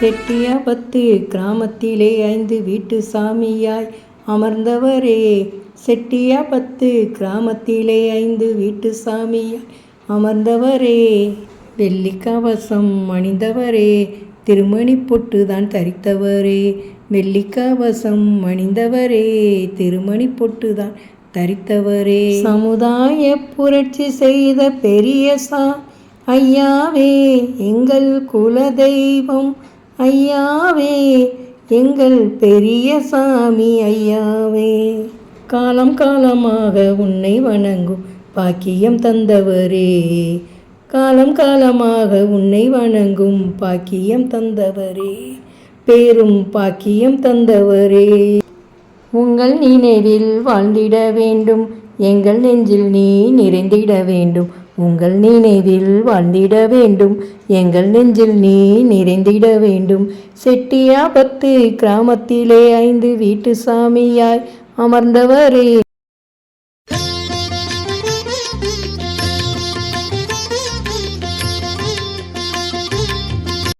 செட்டியாபத்து கிராமத்திலே ஐந்து வீட்டு சாமியாய் அமர்ந்தவரே. செட்டியாபத்து கிராமத்திலே ஐந்து வீட்டு சாமியாய் அமர்ந்தவரே. வெள்ளி கவசம் அணிந்தவரே. திருமணி பொட்டு தான் தரித்தவரே. வெள்ளி கவசம் அணிந்தவரே. திருமணி பொட்டு தான் தரித்தவரே. சமுதாய புரட்சி செய்த பெரிய சா ஐயாவே எங்கள் குலதெய்வம் ஐயாவே எங்கள் பெரிய சாமி ஐயாவே. காலம் காலமாக உன்னை வணங்கும் பாக்கியம் தந்தவரே. காலம் காலமாக உன்னை வணங்கும் பாக்கியம் தந்தவரே. பேரும் பாக்கியம் தந்தவரே. உங்கள் நினைவில் வாழ்ந்திட வேண்டும் எங்கள் நெஞ்சில் நீ நிறைந்திட வேண்டும். உங்கள் நினைவில் வாழ்ந்திட வேண்டும். எங்கள் நெஞ்சில் நீ நிறைந்திட வேண்டும். செட்டியாபத்து கிராமத்திலே ஐந்து வீட்டு சாமியாய் அமர்ந்தவரே.